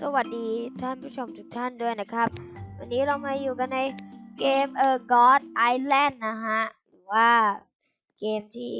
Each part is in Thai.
สวัสดีท่านผู้ชมทุกท่านด้วยนะครับ วันนี้เรามาอยู่กันในเกมเออ God Island นะฮะ หรือว่าเกมที่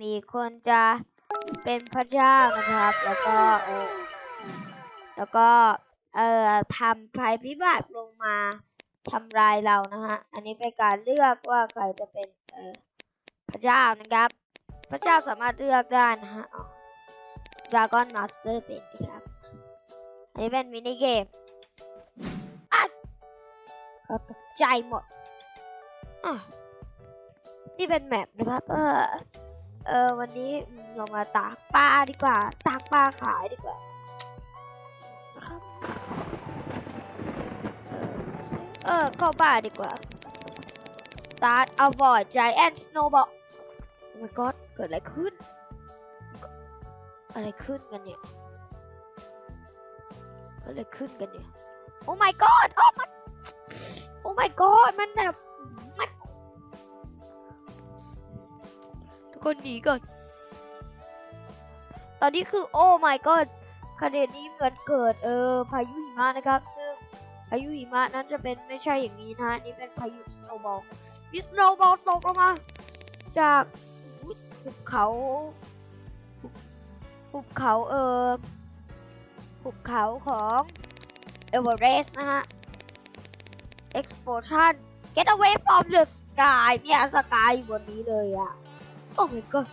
มีคนจะเป็นพระเจ้านะครับ แล้วก็เออแล้วก็เอ่อทำภัยพิบัติลงมาทำลายเรานะฮะ อันนี้เป็นการเลือกว่าใครจะเป็นเออพระเจ้านะครับ พระเจ้าสามารถเลือกได้นะฮะ Dragon Master เป็นนะครับ นนี้เป็นมินิเกมอะตกใจหมดอะนี่เป็นแมปนะครับ เออ เออ วันนี้เรามาตากปลาดีกว่า ตากปลาขายดีกว่านะครับเออ เข้าบ้านดีกว่า start avoid giant snowball oh my god เกิดอะไรขึ้น อะไรขึ้นกันเนี่ย กิดอะไรขึ้นกันเนี่ย โอ้ my god โอ้ my โอ้ my god มันแบบมันทุกคนหนีก่อน ตอนนี้คือโอ้ my god คดีนี้เหมือนเกิดเออพายุหิมะนะครับ ซึ่งพายุหิมะนั้นจะเป็นไม่ใช่อย่างนี้นะนี่เป็นพายุ snowball มี snowball ตกลงมา จากหุบเขาหุบเขาเออ หุบเขาของเอเวอเรสต์นะฮะ explosion get away from the sky เนี่ยสกายอยู่บนนี้เลยอะ oh my god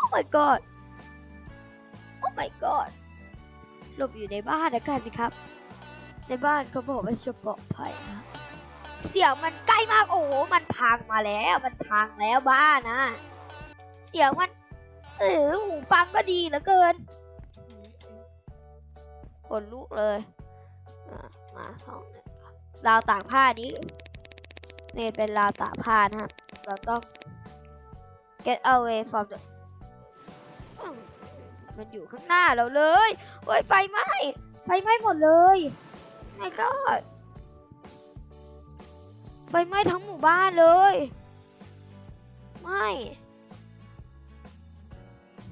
oh my god oh my god หลบอยู่ในบ้านนะกันนะครับ ในบ้านเขาบอกว่าจะปลอดภัยนะ เสียงมันใกล้มากโอ้โหมันพังมาแล้ว มันพังแล้วบ้านนะ เสียงมันเออหูฟังก็ดีเหลือเกิน ขนลุกเลยอะมาสองหนึ่งราวตากผ้านี้นี่เป็นราวตากผ้านะฮะเราต้อง get away from the อืมมันอยู่ข้างหน้าเราเลยโอ้ยไฟไหม้ไฟไหม้หมดเลยไม่ก็ไฟไหม้ทั้งหมู่บ้านเลยไม่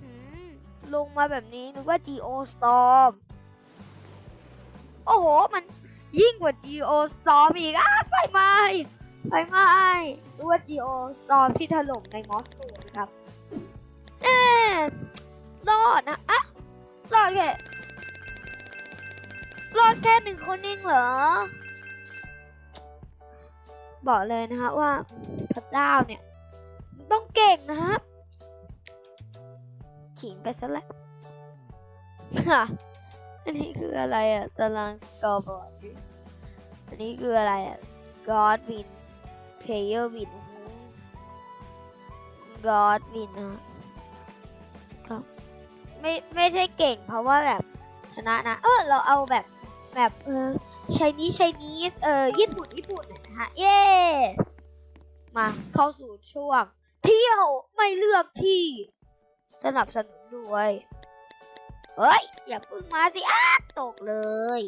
อืมลงมาแบบนี้นึกว่า Geo Storm โอ้โห มันยิ่งกว่า Geo Storm อีกอ้าไฟไหม้ไฟไหม้รู้ว่า Geo Storm ที่ถล่มในมอสโกนะครับเอ๊รอดนะอะรอดแค่รอดแค่หนึ่งคนเองเหรอ บอกเลยนะฮะว่าพระเจ้าเนี่ย ต้องเก่งนะครับ ขิงไปซะแล้ว อันนี้คืออะไรอะตารางสกอร์บอร์ดอันนี้คืออะไรอะ God win player win God win นะครับไม่ไม่ใช่เก่งเพราะว่าแบบชนะนะ เออเราเอาแบบแบบเออชนีชนีสเออญี่ปุ่นญี่ปุ่นนะฮะเย้มาเข้าสู่ช่วง เที่ยวไม่เลือกที่ สนับสนุนด้วย เฮ้ย อย่าพึ่งมาสิอ้าตกเลย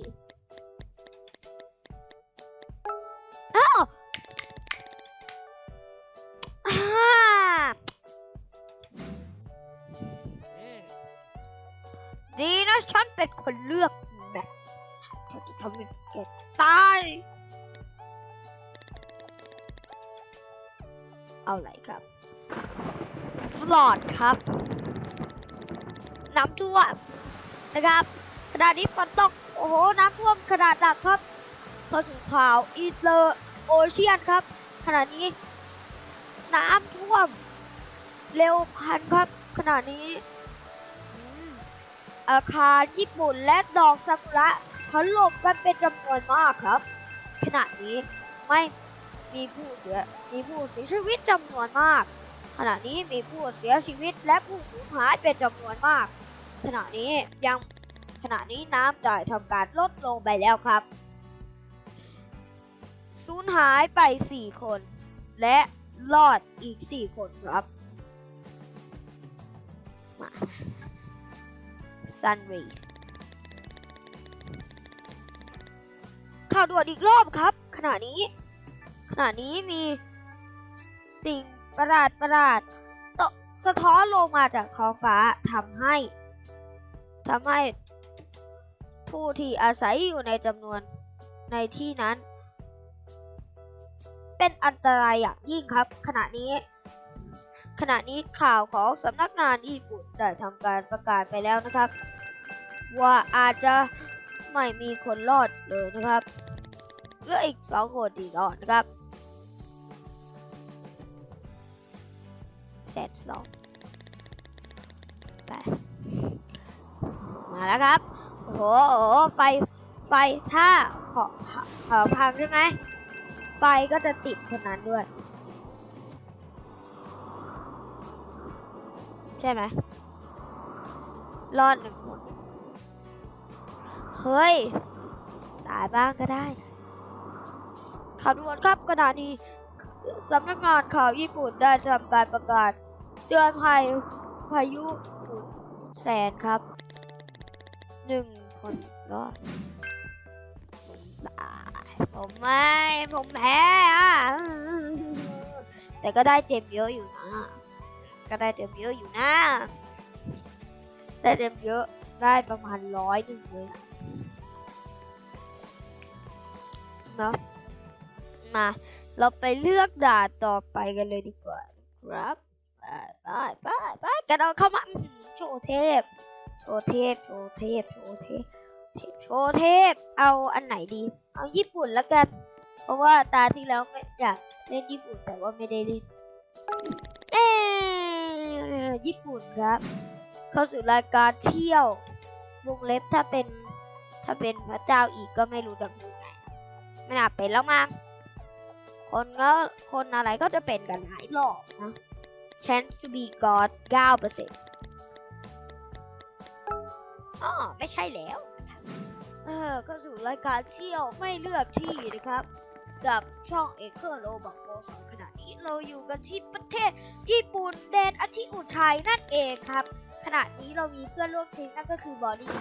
อ้าวดีนะฉันเป็นคนเลือกแบบฉันจะทำให้แกตายเอาไรครับฟลอดครับ น้ำท่วม นะครับขณะนี้ฝนตกโอ้โหน้ำท่วมขนาดหนักครับเข้าสู่ข่าวอีเลอร์โอเชียนครับขณะนี้ น้ำท่วม เร็วพันครับ ขณะนี้อืมอาคารญี่ปุ่นและดอกซากุระถล่มกันเป็นจำนวนมากครับ ขณะนี้ไม่มีผู้เสียมีผู้เสียชีวิตจำนวนมาก ขณะนี้มีผู้เสียชีวิตและผู้สูญหายเป็นจำนวนมาก ขณะนี้ยังขณะนี้น้ำได้ทำการลดลงไปแล้วครับสูญหายไป 4 คน และรอดอีก 4 คนครับมา Sun Rays ข่าวด่วนอีกรอบครับ ขณะนี้ ขณะนี้มีสิ่งประหลาดประหลาดตกสะท้อนลงมาจากท้องฟ้าทำให้ ทำให้ผู้ที่อาศัยอยู่ในจำนวนในที่นั้น เป็นอันตรายอย่างยิ่งครับ ขณะนี้ ขณะนี้ข่าวของสำนักงานญี่ปุ่นได้ทำการประกาศไปแล้วนะครับ ว่าอาจจะไม่มีคนรอดเลยนะครับเหลืออีกสองคนที่รอดนะครับแสนสองไป มาแล้วครับ โอ้โหโอ้ไฟ ไฟ ถ้าขอขอพังใช่ไหม ไฟก็จะติดคนนั้นด้วย ใช่ไหม รอดหนึ่งคน เฮ้ย ตายบ้างก็ได้ข่าวด่วนครับขณะนี้สำนักงานข่าวญี่ปุ่นได้ทำการประกาศเตือนภัยพายุแสนครับ หนึ่งคนรอดตายผมไม่ ผมแพ้อะแต่ก็ได้เจ็บเยอะอยู่นะ ก็ได้เจ็บเยอะอยู่นะ ได้เจ็บเยอะได้ประมาณร้อยหนึ่งเลยอะเนาะมา เราไปเลือกด่านต่อไปกันเลยดีกว่า ครับไปไปไปไปกันเอาเข้ามาโชว์เทพ โชว์เทพโชว์เทพโชว์เทพเทพโชว์เทพเอาอันไหนดี เอาญี่ปุ่นแล้วกัน เพราะว่าตาที่แล้วไม่อยากเล่นญี่ปุ่นแต่ว่าไม่ได้เล่นเอ๊ญี่ปุ่นครับ เข้าสู่รายการเที่ยววงเล็บถ้าเป็นถ้าเป็นพระเจ้าอีกก็ไม่รู้จะพูดไงไม่น่าเป็นแล้วมั้งคนก็คนอะไรก็จะเป็นกันหลายรอบนะ chance to be god 9% อ๋อไม่ใช่แล้วนะครับเออก็สู่รายการเที่ยวไม่เลือกที่นะครับ กับช่องเอเคอร์โลบอกโบสองขณะนี้เราอยู่กันที่ประเทศญี่ปุ่นแดนอาทิอุทัยนั่นเองครับ ขณะนี้เรามีเพื่อนร่วมทีมนั่นก็คือบอดี้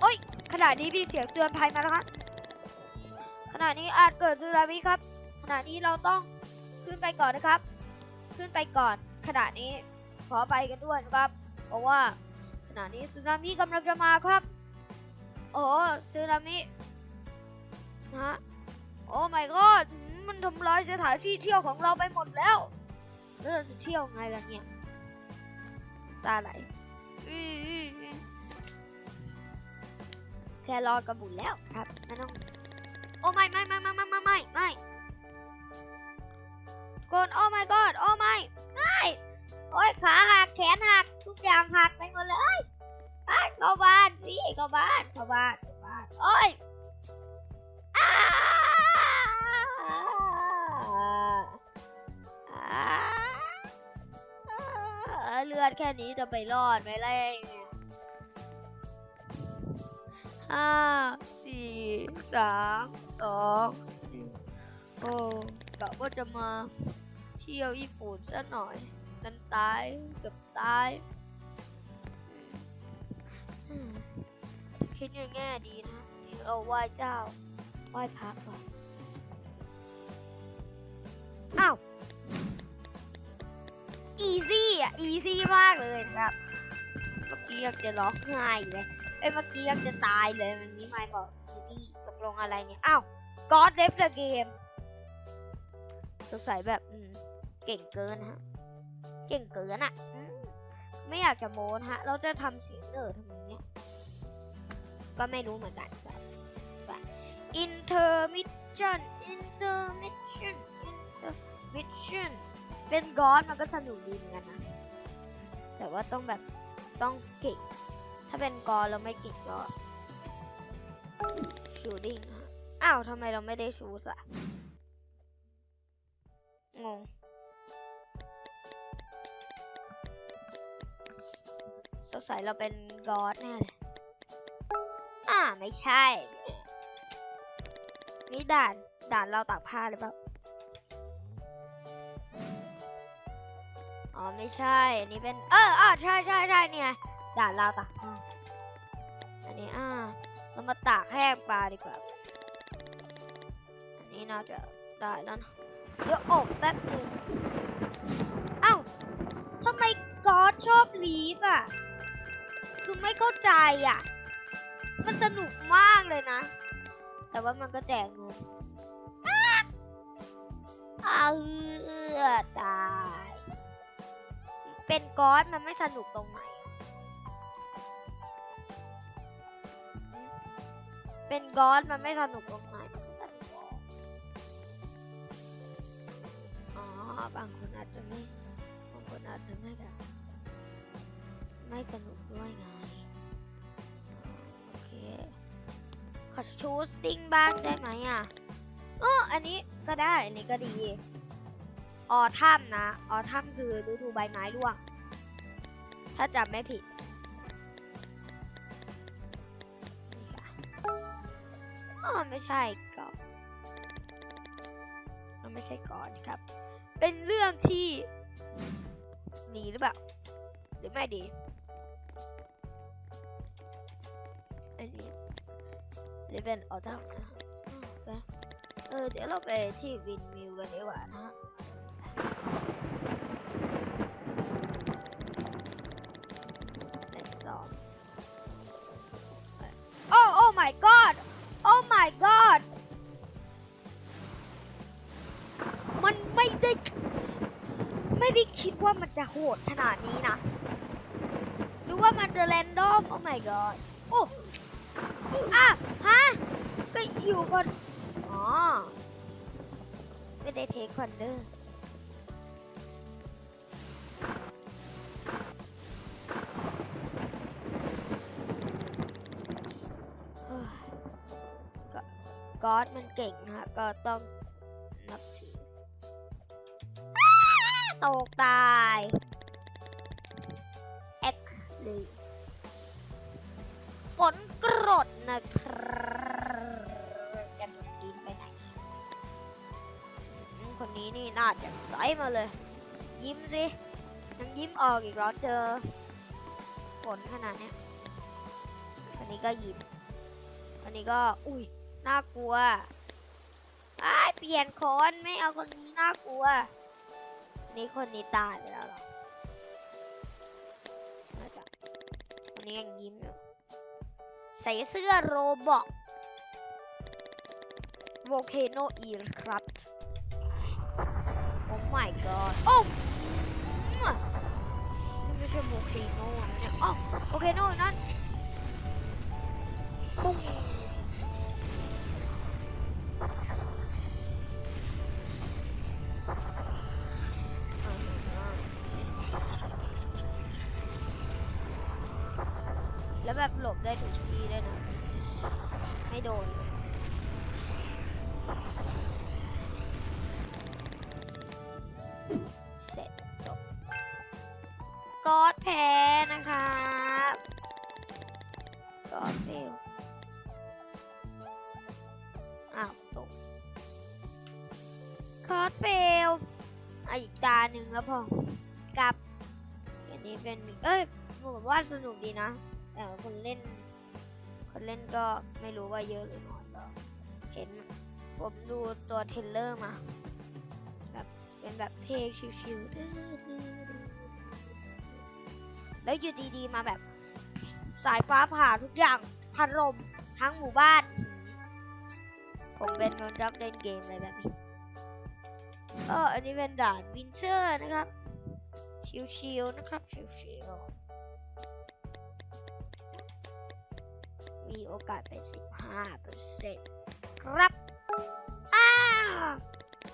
โอ้ยขณะนี้มีเสียงเตือนภัยมาแล้วครับขณะนี้อาจเกิดสึนามิครับ ขณะนี้เราต้องขึ้นไปก่อนนะครับ ขึ้นไปก่อนขณะนี้ ขอไปกันด้วยนะครับ เพราะว่าขณะนี้สึนามิกำลังจะมาครับ โอ้สึนามินะฮะโอ้ my god หืมมันทำลายสถานที่เที่ยวของเราไปหมดแล้ว แล้วเราจะเที่ยวไงล่ะเนี่ย ตาไหลแค่รอกระบุญแล้วครับไม่ต้อง โอ้ไม่ไม่ไม่ไม่ไม่ไม่ไม่ไม่กดโอ้ my god โอ้ไม่ โอ้ยขาหักแขนหักทุกอย่างหักไปหมดเลยไปเข้าบ้านสิเข้าบ้านเข้าบ้านเข้าบ้านโอ้ยเลือดแค่นี้จะไปรอดไหมล่ะเล่ยห้าสี่สามสองหนึ่งโอ้กะว่าจะมาเที่ยวญี่ปุ่นซะหน่อยันตายเกือบตายอืมคิดในแง่ดีนะนี่เราไหว้เจ้าไหว้พระก่อนอ้าวอีซี่อะอีซี่มากเลยนะครับเมื่อกี้อยากจะร้องไห้เลยเอ้ยเมื่อกี้อยากจะตายเลยมันนี้ไม่บอกอีซี่ตกลงอะไรเนี่ยอ้าว God left the game สงสัยแบบเก่งเกินฮะ เก่งเกินอะอมไม่อยากจะโม้นะฮะ เราจะทำเสียงเนอร์ทำไมเนี่ยก็ไม่รู้เหมือนกันครับว่า intermission intermission intermission เป็นกอสมันก็สนุกดีเหมือนกันนะ แต่ว่าต้องแบบต้องเก่ง ถ้าเป็นกอเราไม่เก่งก็ชูดิ้งฮะอ้าวทำไมเราไม่ได้ชูสะงง สงสัยเราเป็นกอดแน่เลยอ่าไม่ใช่ นี่ด่านด่านเราตากผ้าหรือเปล่า อ๋อไม่ใช่ อันนี้เป็น เออเออใช่ใช่ใช่เนี่ยด่านเราตากผ้า อันนี้อ่าเรามาตากแห้งปลาดีกว่า อันนี้น่าจะได้แล้วนะเดี๋ยวอบแป๊บหนึงอ้าวทำไมกอดชอบลีฟอะ คือไม่เข้าใจอะ มันสนุกมากเลยนะ แต่ว่ามันก็แจกเงินอาเอือตาย เป็นก๊อตมันไม่สนุกตรงไหน เป็นก๊อตมันไม่สนุกตรงไหนสนุกอ๋อบางคนอาจจะไม่บางคนอาจจะไม่แบบ ไม่สนุกด้วยไง โอเค ขอชูสติ้งบ้างได้ไหมอะอ๋ออันนี้ก็ได้ อันนี้ก็ดี ออทัมนะ ออทัมคือฤดูใบไม้ร่วง ถ้าจำไม่ผิดอ๋อไม่ใช่ก่อนไม่ใช่ก่อนครับ เป็นเรื่องที่ดีหรือเปล่า หรือไม่ดี อันนี้หรือเป็นออทัมนะฮะอืมไปเออเดี๋ยวเราไปที่วินมิวกันดีกว่านะฮะเลขสองโอ้โอ้ my god โอ้ my god มันไม่ได้ไม่ได้คิดว่ามันจะโหดขนาดนี้นะ หรือว่ามันจะแรนดอม โอ้ my god โอ้ อะฮะ ก็อยู่บนอ๋อ ไม่ได้เทคคนเดอร์เฮ้ยก็ก๊อดมันเก่งนะฮะ ก็ต้องนับถือตกตายเอ็กเลยฝนกร นะครับจะดินไปไหนคนนี้นี่น่าจะใสมาเลย ยิ้มสิยังยิ้มออกอีกเหรอเจอฝนขนาดนี้คนนี้ก็ยิ้มอันนี้ก็อุ้ยน่ากลัวอ้เปลี่ยนคนไม่เอาคนนี้น่ากลัว นี่คนนี้ตายไปแล้วหรอน่าจะคนนี้ยังยิ้มอยู่ ส่เสื้อโรบอกโวเคโนอีครับโอ้ my god โอ้ไม่ใช่โวเคโนนะเนี่ยโอ้โวเคโนนั่นปุ้งาหนึ่งแล้วพอกับอันนี้เป็น เอ้ยผมว่าสนุกดีนะ แต่คนเล่น คนเล่นก็ไม่รู้ว่าเยอะหรือน้อยก็เห็นผมดูตัวเทรลเลอร์มาแบบเป็นแบบเพลงชิวๆแล้วอยู่ดีๆมาแบบ สายฟ้าผ่าทุกอย่างพัดลมทั้งหมู่บ้าน ผมเป็นคนชอบเล่นเกมอะไรแบบนี้ เอออันนี้เป็นด่านวินเชอร์นะครับชิวๆนะครับชิวๆมีโอกาสเป็น 15เปอร์เซ็นต์ครับอ้า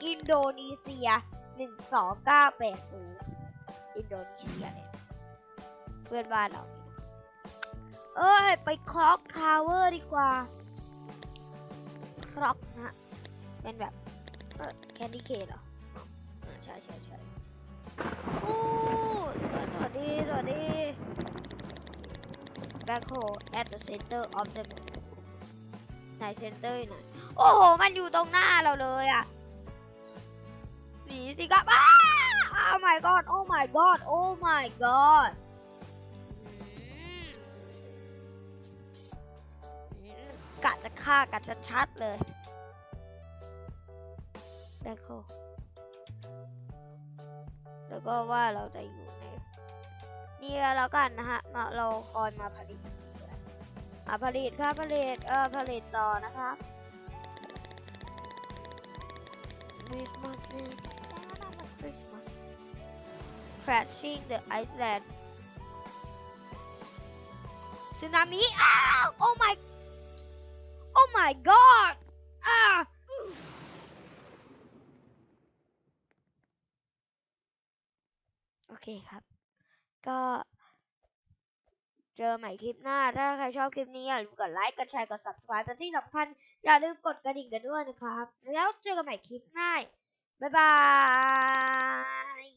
อินโดนีเซีย 12980 อินโดนีเซียเนี่ยเพื่อนบ้านเราเอ้ย ไปคล็อกทาวเวอร์ดีกว่าครอกนะฮะเป็นแบบเออแคนดี้เคเหรอ ใช่ใช่ใช่อู้สวัสดีสวัสดี Backhoe at the center of the ไหนเซนเตอร์ไหนโอ้โห มันอยู่ตรงหน้าเราเลยอะหนีสิครับอ้า Oh my god Oh my god Oh my god กะจะฆ่ากันชัดๆเลยแบคโฮ แล้วก็ว่าเราจะอยู่ในนี่แล้วกันนะฮะมาเราคอยมาผลิตอ่าผลิตครับผลิตเออผลิตต่อนะครับ Christmas Day Christmas crashing the Iceland สึนามิอ้าว oh my oh my god อ่าโอ เคครับ ก็เจอใหม่คลิปหน้า ถ้าใครชอบคลิปนี้อย่าลืมกดไลค์ กดแชร์ กด subscribe และที่สำคัญอย่าลืมกดกระดิ่งกันด้วยนะครับ แล้วเจอกันใหม่คลิปหน้า บ๊ายบาย